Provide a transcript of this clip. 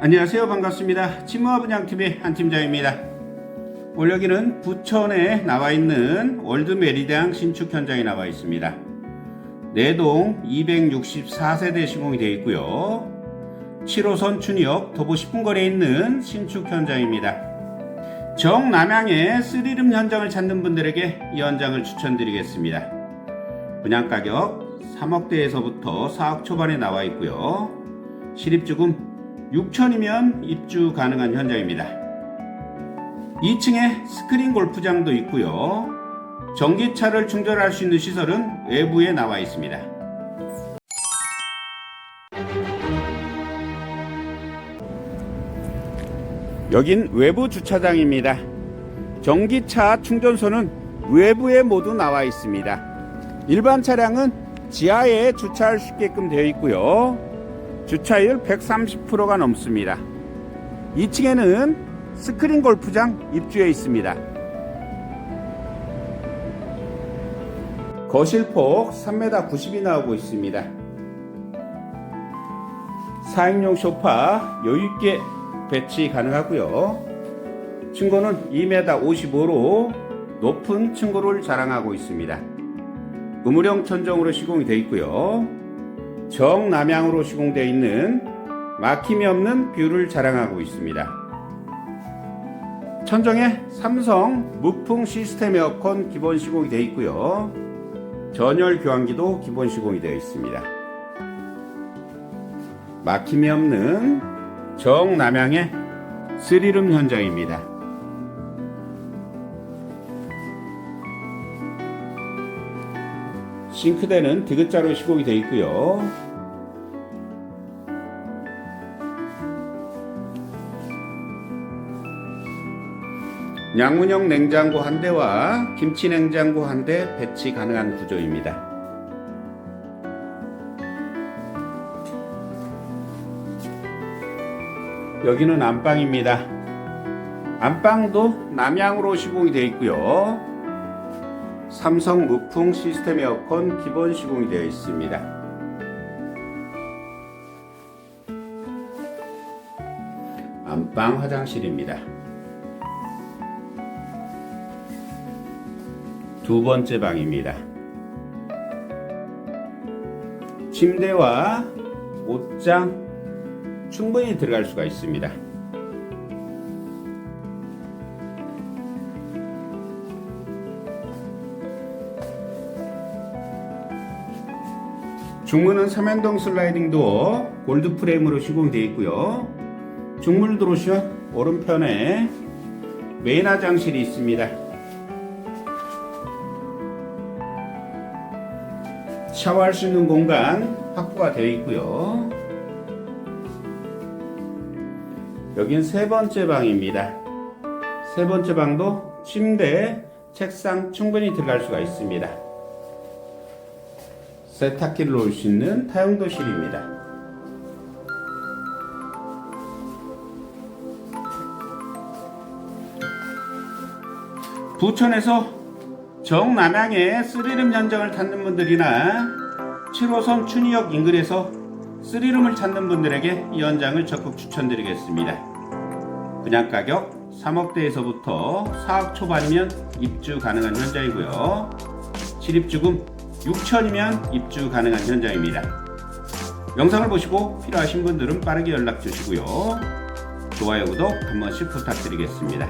안녕하세요. 반갑습니다. 친무와 분양TV 한팀장입니다. 오늘 여기는 부천에 나와 있는 월드 메리대항 신축 현장에 나와 있습니다. 내동 264세대 시공이 되어 있고요. 7호선 춘역 도보 10분 거리에 있는 신축 현장입니다. 정남향의 쓰리름 현장을 찾는 분들에게 이 현장을 추천드리겠습니다. 분양 가격 3억대에서부터 4억 초반에 나와 있고요. 실입주금 6천이면 입주 가능한 현장입니다. 2층에 스크린 골프장도 있고요. 전기차를 충전할 수 있는 시설은 외부에 나와 있습니다. 여긴 외부 주차장입니다. 전기차 충전소는 외부에 모두 나와 있습니다. 일반 차량은 지하에 주차할 수 있게끔 되어 있고요. 주차율 130%가 넘습니다. 2층에는 스크린 골프장 입주해 있습니다. 거실폭 3m 90이 나오고 있습니다. 4인용 소파 여유있게 배치 가능하고요. 층고는 2m 55로 높은 층고를 자랑하고 있습니다. 우물형 천정으로 시공이 되어 있고요. 정남향으로 시공되어 있는 막힘이 없는 뷰를 자랑하고 있습니다. 천정에 삼성 무풍 시스템 에어컨 기본 시공이 되어 있고요. 전열 교환기도 기본 시공이 되어 있습니다. 막힘이 없는 정남향의 스리름 현장입니다. 싱크대는 디귿자로 시공이 되어 있고요. 양문형 냉장고 한 대와 김치 냉장고 한 대 배치 가능한 구조입니다. 여기는 안방입니다. 안방도 남향으로 시공이 되어 있고요. 삼성 무풍 시스템 에어컨 기본 시공이 되어 있습니다. 안방 화장실입니다. 두 번째 방입니다. 침대와 옷장 충분히 들어갈 수가 있습니다. 중문은 삼연동 슬라이딩 도어 골드 프레임으로 시공되어 있고요. 중문을 들어오시면 오른편에 메인 화장실이 있습니다. 샤워할 수 있는 공간 확보가 되어 있고요. 여긴 세 번째 방입니다. 세 번째 방도 침대, 책상 충분히 들어갈 수가 있습니다. 세탁기를 놓을 수 있는 타용도실입니다. 부천에서 정남향의 쓰리름 현장을 찾는 분들이나 7호선 춘희역 인근에서 쓰리름을 찾는 분들에게 이 현장을 적극 추천드리겠습니다. 분양 가격 3억대에서부터 4억 초반이면 입주 가능한 현장이고요. 실입주금 6천이면 입주 가능한 현장입니다. 영상을 보시고 필요하신 분들은 빠르게 연락 주시고요. 좋아요, 구독 한 번씩 부탁드리겠습니다.